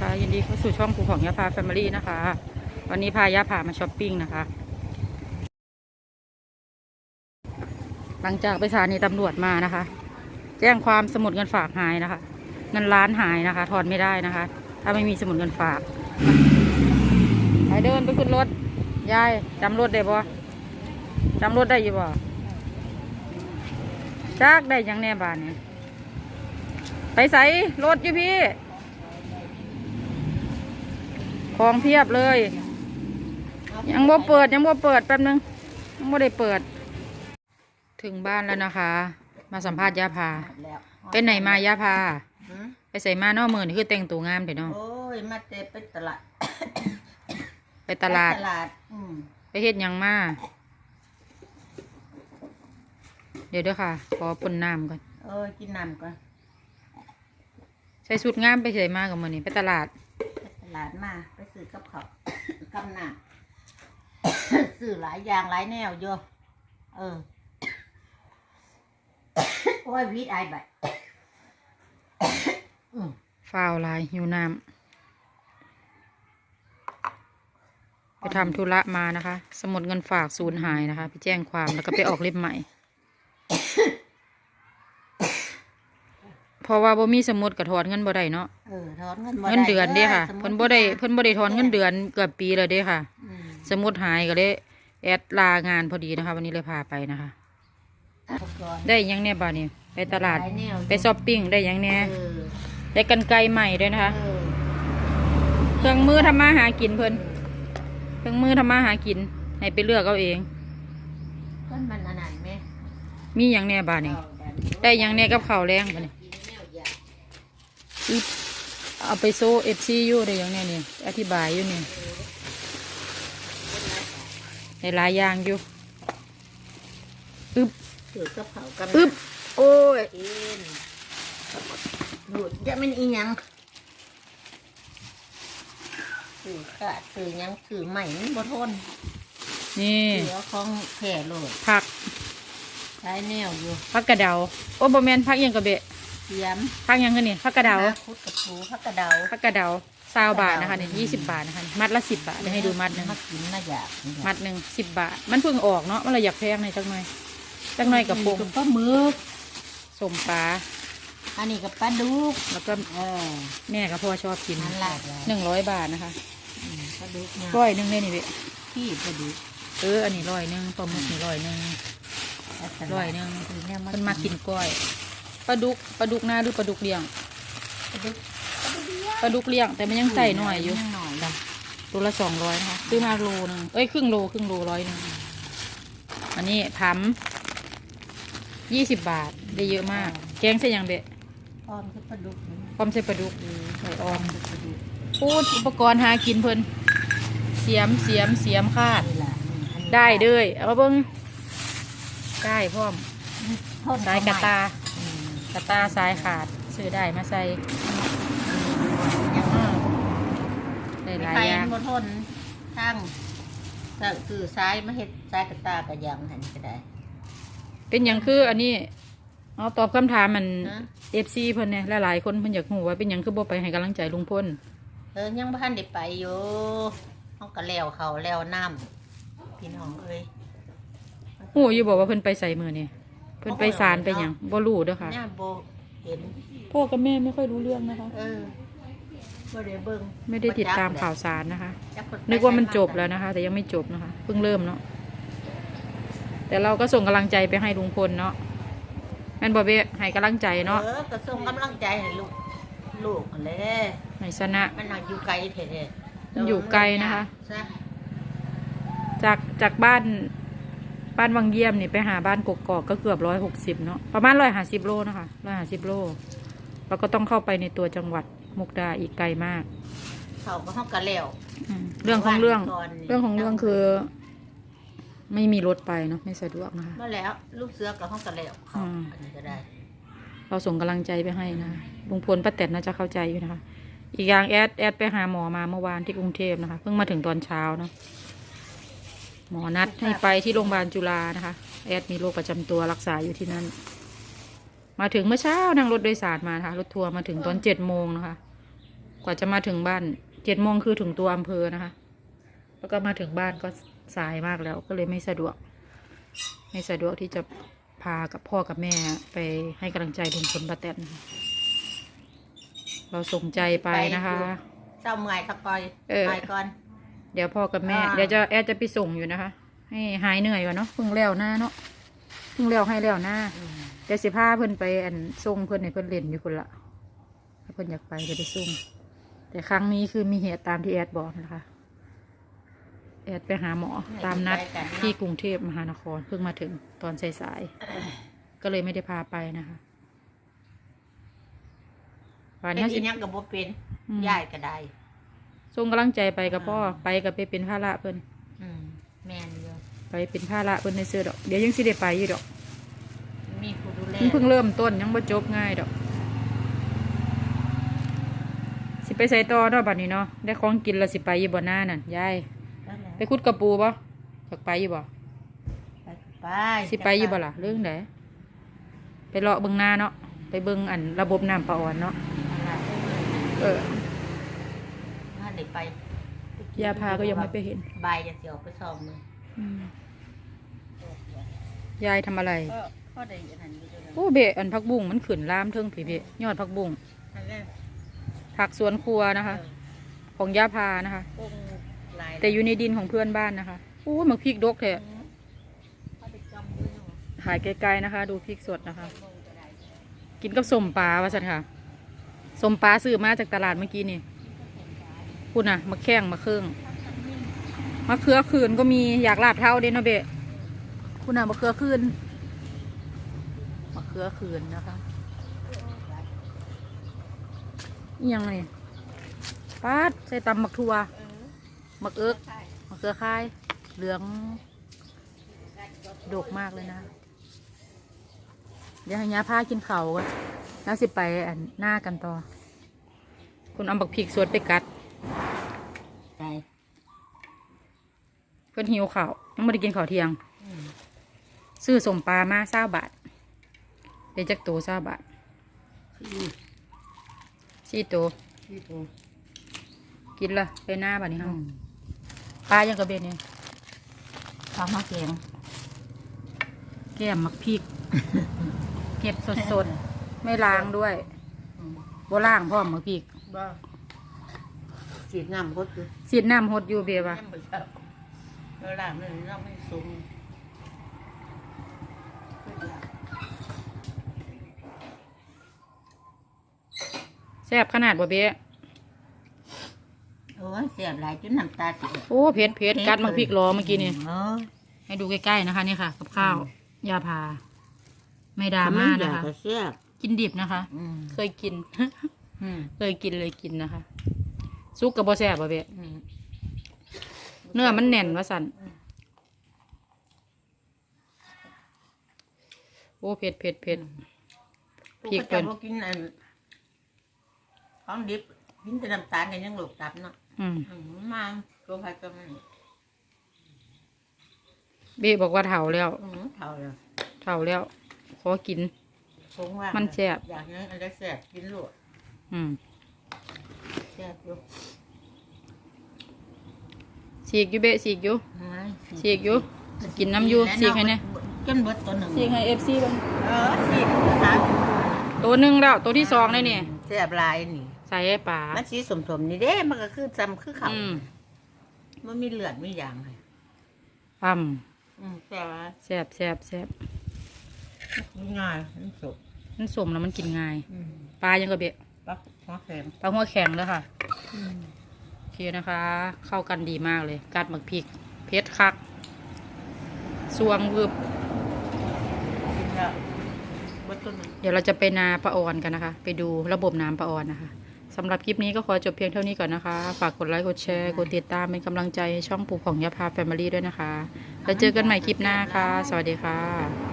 คะ ยินดีเข้าสู่ช่องภูของยาพาแฟมิลี่นะคะ วันนี้พายาพามาช้อปปิ้งนะคะ หลังจากไปสถานีตำรวจมานะคะ แจ้งความสมุดเงินฝากหายนะคะ เงินล้านหายนะคะถอนไม่ได้นะคะ ถ้าไม่มีสมุดเงินฝากไปเดินไปขึ้นรถยายจำรถได้บ่จำรถได้อยู่บ่จักได้ยังแน่บ้านนี่ไปใส่รถอยู่พี่ ของเพียบเลย ยังบ่เปิดยังบ่เปิดแป๊บนึงยังบ่ได้เปิด ถึงบ้านแล้วนะคะ มาสัมภาษณ์ยาพาแล้วเป็นไหนมายาพาหืมไปใส่มาเนอกมือนี่คือแต่งตัวงามเถอะเนาะโอ้ยมาเตะไปตลาดไปตลาดไปตลาดอืมไปเฮ็ดหยังมา เดี๋ยวเด้อค่ะ ขอปนน้ำก่อน เอ้ยกินน้ำก่อนใส่สุดงามไปใส่มากับมือนี่ไปตลาด ไปตลาดมาไป ซื้อกับขาวกับน้ำซื้อหลายอย่างหลายแนวโยเออ โอ้ยวิทย์ไอายบัดอืมฟ้าวลายหิวน้ำไปทำธุระมานะคะ สมุดเงินฝากสูญหายนะคะ ไปแจ้งความแล้วก็ไปออกเล่มใหม่ เพ ราะว่าบ่มีสมุดกระถอนเงินบ่ได้เนาะเออถอนเงินบ่เงินเดือนเด้ค่ะสมมุเพิ่นติบ่ได้เพิ่นบ่ได้ถอนเงินเดือนเกือบปีแล้วเด้ค่ะอืมสมุดหายก็เลยแอดลางานพอดีนะคะ วันนี้เลยพาไปนะคะอุปกรณ์ได้หยังเนี่ยบ้านี่ไปตลาดหยแนวไปช้อปปิ้งได้หยังเนี่ยเออได้กันไกลใหม่ด้วยนะคะเออเครื่องมือทำมาหากินเพิ่นเครื่องมือทำมาหากิน ให้ไปเลือกเอาเองเพิ่นมันอันนั้นไหมมีหยังเนี่ยบ้านี่เอาแบบได้หยังเนี่ยกับข้าวแรงบ้านี่กินแนวอยากอี เอาไปโซ่เอฟซีอยู่ได้หยังเนี่ยนี่อธิบายอยู่นี่ได้หลายอย่างอยู่อึบถือกับเขาวกับอึบโอ้ยกินดูดจะมันอีหยังถือกะถือหยังถือใหม่มันบ่ทนนี่ถือเอาของแผ่โหลดผักใช้แนวอยู่ผักกระเดาโอ้บแมนผักหยังกระเบะเทียมผักหยังกันนี่ผักกระเดาหคุดกระปูพักกระเดาผักกระเดาซาวบาทนะคะเนี่ยยี่สิบบาทนะคะมัดละสิบบาทเดี๋ยวให้ดูมัดหนึ่งมากินน่าอยากมัดหนึ่งสิบบาท มันเพิ่งออกเนาะมันเลยอยากแพงหน่อยจักหน่อยจักหน่อยกับปงปลาหมึกสมปลาอันนี้กับปลาดุกแล้วก็เออแม่กับพ่อชอบกินนั่นแหละหนึ่งร้อยบาทนะคะอืมปลาดุกเนี่ยร้อยหนึ่งเลยนี่เว้ยพี่ปลาดุกเอออันนี้ร้อยหนึ่งปลาหมึกนี่ร้อยหนึ่งร้อยหนึ่งคือเนี่ยมันมากินกล้อยป ลาดุกปลาดุกหน้าหรือปลาดุกเลี้ยงปลาดุกปลาดุกเลี้ยง แต่มันยังใส่หน่อยอยู่งหน่อยจ้ะตัวละสองร้อยนะคะซื้อมาโลหนึงเอ้ยครึ่งโลครึ่งโลร้อยหนึ่งอันนี้พัมยี่สิบบาทได้เยอะมาก แกงใส่หยังเบะอ้อมคือปลาดุกนี่พร้อมใส่ปลาดุกใส่ออมคือปลาดุกพูดอุปกรณ์หากินเพิ่นเสียมเสียมเสียมคาดนี่ล่ะอืมอันนี้ได้เด้ยเอามาเบิ้งได้พร้อมทนสายกระตาอืม กระตาสายขาดซื้อได้มาใส่ยังอ้อได้หลายไปอย่าง บนทนทั้งก็คือซ้ายมาเฮ็ดซ้ายกระตากับยังหันก็ได้ เป็นอย่างคืออันนี้เอาตอบคำถามมันนะเอฟซีเพิ่นเนี่ยหลายๆคนเพิ่นอยากรู้ว่าเป็นยังคือบ่ไปให้กำลังใจลุงพลเออยังบ่ทันได้ไปอยู่เขาก็แล้วเขาแล้วน้ำพี่น้องเอ้ยฮู้อยู่บอกว่าเพิ่นไปใส่มือนี่ เพิ่นไปศาลไปหยังบ่รู้เด้อค่ะเนี่ยโบเห็น พ่อกับแม่ไม่ค่อยรู้เรื่องนะคะ เออบ่ได้เบิ่งไม่ได้ติดตามข่าวสารนะคะ จัเพิ่ไปนึกว่ามันจบแล้วนะคะ แต่ยังไม่จบนะคะ เพิ่งเริ่มเนาะแต่เราก็ส่งกำลังใจไปให้ลุงพลเนาะแม่นบอเบะให้กำลังใจเนาะเออก็ส่งกำลังใจให้ลูก ลูกนั่นแหละให้ชนะ มันน่ะอยู่ไกลแท้ๆมันอยู่ไกลนะคะ ซะจากจากบ้าน บ้านวังเยี่ยมนี่ไปหาบ้านกกอกก็เกือบร้อยหกสิบเนาะประมาณร้อยห้าสิบโลนะคะร้อยห้าสิบโลแล้วก็ต้องเข้าไปในตัวจังหวัดมุกดาอีกไกลมาก เขาก็ห้องกันแล้วอืมเรื่องของเรื่อง ก่อนนี่เรื่องของเรื่องคือ ไม่มีรถไปเนาะไม่สะดวกนะคะ มาแล้วลูกเสือกับห้องกันแล้วเขาอืม อันนี้ก็ได้เราส่งกำลังใจไปให้นะลุงพลป้าแตนน่าจะเข้าใจอยู่นะคะ อีกอย่างแอดแอดไปหาหมอมาเมื่อวานที่กรุงเทพนะคะ เพิ่งมาถึงตอนเช้าเนาะ หมอนัดให้ไปที่โรงพยาบาลจุฬานะคะ แอดมีโรคประจำตัวรักษาอยู่ที่นั่น มาถึงเมื่อเช้านั่งรถโดยสารมานะคะรถทัวร์มาถึงตอนเจ็ดโมงนะคะ กว่าจะมาถึงบ้านเจ็ดโมงคือถึงตัวอำเภอนะคะ แล้วก็มาถึงบ้านก็สายมากแล้วก็เลยไม่สะดวก ไม่สะดวกที่จะพากับพ่อกับแม่ไปให้กำลังใจลุงพลป้าแตนเราส่งใจไปนะคะ เจ้าเมื่อยตะกอยเออไปก่อน เดี๋ยวพ่อกับแม่ อ่า เดี๋ยวจะแอดจะไปส่งอยู่นะคะ ให้หายเหนื่อยก่อนเนาะเพิ่งแล้วหน้าเนาะเพิ่งแล้วให้แล้วหน้าอืมเดี๋ยวสิพาเพิ่นไปอันส่งเพิ่นให้เพิ่นเล่นอยู่คนละถ้าเพิ่นอยากไปเดี๋ยวไปส่งแต่ครั้งนี้คือมีเหตุตามที่แอดบอกนะคะแอดไปหาหมอตามนัดที่กรุงเทพมหานครเพิ่งมาถึงตอนสายๆก็เลยไม่ได้พาไปนะคะวันเป็นนี้อีสิหยังกับบ่เป็นอืมยายก็ได้ ส่งกำลังใจไปกับพ่อไปกับไปเป็นภาระเพิ่นอืมแม่นอยู่ไปเป็นภาระเพิ่นในเสื้อดอก เดี๋ยวยังสิได้ไปอยู่ดอกมีผู้ดูแลมันเพิ่งเริ่มต้นยังบ่จบง่ายดอก สิไปใส่ต่อเนาะบัดนี้เนาะได้ของกินแล้วสิไปอยู่บ่หน้านั่นยายนั่นแหละไปขุดกระปูบ่อยากไปอยู่บ่ไปไปสิไปอยู่บ่ล่ะเรื่องใดไปเลาะเบิ่งหน้าเนาะไปเบิ่งอันระบบน้ำประอ่อนเนาะเออถ้า ได้ไปยาพาก็ยังไม่ไปเห็นบายจะเสียวไปซ่อมมืออืมยายทำอะไรก็ก็ได้อันนั้นอยู่ด้วยโอ้เบะอันผักบุ้งมันขึ้นลามเทิงผีเบะยอดผักบุ้งนั่นแหละผักสวนครัวนะคะของยาพานะคะปรุงหลายแต่อยู่ในดินของเพื่อนบ้านนะคะโอ้ยมันพริกดกแท้เขาไปจำด้วยเนาะถ่ายไกลๆนะคะ ดูพริกสดนะคะลงก็ได้กินกับสมปลาว่าสันค่ะสมปลาซื้อมาจากตลาดเมื่อกี้นี่ คุณน่ะมะแข้งมะเครื่องมะเขือคืนก็มีอยากลาบเท่าเด้นะเบะคุณน่ะมะเขือคืนมะเขือคืนนะคะยังไงปาดใส่ตำมักทัวมักเอิกใช่มะเขือค่ายเหลืองดกมากเลยนะ เดี๋ยวให้ยาพากินเขากันแล้วสิไปอันหน้ากันต่อ คุณเอาบักพริกสดไปกัด ใช่ เพื่อนหิวข้าวยังไม่ได้กินข้าวเที่ยงอืมซื้อสมปลามาเศร้าบาทเดี๋ยวจักตัวเศร้าบาทที่สี่ตัวที่ตัวกินละไปหน้าบ้านนี้อืเฮามปลายังกระเบ็ดเนี่ยข้าวมะแกงแก้มมักพริก เก็บสดๆ ไม่ล้างด้วยอืมบ่ล้างพร้อมมักพริกบ้าสีดน้ำก็คือสีดน้ำหดอยู่เบียบะน้ำมันเช้า เวลามันเราไม่สูงแซ่บขนาดบ่เบี้ยโอ้ยเสียบหลายจนน้ำตาสิโอ้เผ็ดเผ็ดกัดมักพริกรอเมื่อกี้นี่เออให้ดูใกล้ๆนะคะนี่ค่ะ กับข้าวอืมยาพา ไม่ดราม่าทำไอยนะคะ ก็เสียบกินดิบนะคะ อืมเคยกิน อืมเคยกินเลยกินนะคะ ซุกกับบ่แซ่บบ่เบะอืม เนื้อมันแน่นว่าสันโอ้เผ็ดเผ็ดเผ็ด พริกเพิ่เพิ่นนกินอันของดิบกินแต่น้ำตาลกันยังหลบตับเนาะอืมอืมมาตัวผัดก็มันเบะบอกว่าเฒ่าแล้วอืมเท่าเลยเฒ่าแล้ว ขอกิน คงว่ามัมันแซ่บ อยากนั้นอะไรแซ่บกินลูกอืมแซ่บอยู่ สีกอยู่เบะสีกอยู่ไม่สีกอยู่กินน้ำอยู่สีกให้แน่จนเบิดตัวหนึ่งสีกให้เอฟซีบ้างเออสีกสามตัวหนึ่งแล้วตัวที่สองเลยนี่แซ่บหลายนี่ ใส่ให้ป่ามันสีสมสมๆนี่เด้ มันก็คือจำคือเขาอืมมันมีเลือดมีอย่างเลยปั๊มอืมแต่ว่าแซ่บแซ่บแซ่บง่ายมันสุกมันสมแล้วมันกินง่ายอืมปลายังกระเบะปักหัวแข็งปลาหัวแข็งแล้วค่ะอืมโอเค นะคะ เข้ากันดีมากเลย กัดหมึกพริก เพชรคักสวงวึบกินแล้วเบิดตัวหนึ่งเดี๋ยวเราจะไปนาปะออนกันนะคะ ไปดูระบบน้ำปะออนนะคะสำหรับคลิปนี้ก็ขอจบเพียงเท่านี้ก่อนนะคะ ฝากกดไลค์ กดแชร์ กดติดตามเป็นกำลังใจให้ช่องปู่ของยาพาแฟมิลี่ด้วยนะคะ แล้วเจอกันใหม่คลิปหน้าค่ะ สวัสดีค่ะ